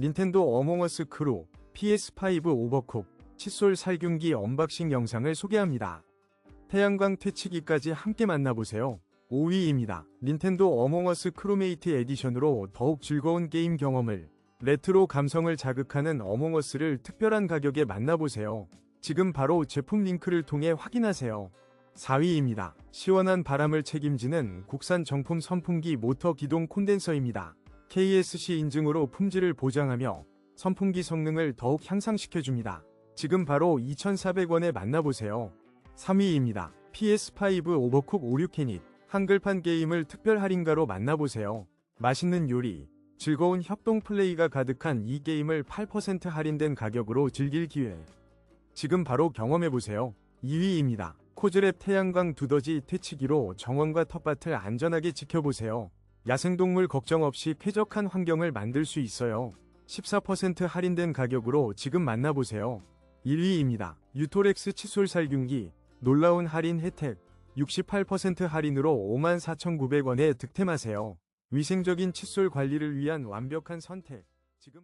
닌텐도 어몽어스 크루, PS5 오버쿡, 칫솔 살균기 언박싱 영상을 소개합니다. 태양광 퇴치기까지 함께 만나보세요. 5위입니다. 닌텐도 어몽어스 크루메이트 에디션으로 더욱 즐거운 게임 경험을 레트로 감성을 자극하는 어몽어스를 특별한 가격에 만나보세요. 지금 바로 제품 링크를 통해 확인하세요. 4위입니다. 시원한 바람을 책임지는 국산 정품 선풍기 모터 기동 콘덴서입니다. KSC 인증으로 품질을 보장하며 선풍기 성능을 더욱 향상시켜줍니다. 지금 바로 2,400원에 만나보세요. 3위입니다. PS5 오버쿡 56캐닛 한글판 게임을 특별 할인가로 만나보세요. 맛있는 요리, 즐거운 협동 플레이가 가득한 이 게임을 8% 할인된 가격으로 즐길 기회. 지금 바로 경험해보세요. 2위입니다. 코즈랩 태양광 두더지 퇴치기로 정원과 텃밭을 안전하게 지켜보세요. 야생동물 걱정 없이 쾌적한 환경을 만들 수 있어요. 14% 할인된 가격으로 지금 만나보세요. 1위입니다. 유토렉스 칫솔 살균기 놀라운 할인 혜택 68% 할인으로 54,900원에 득템하세요. 위생적인 칫솔 관리를 위한 완벽한 선택. 지금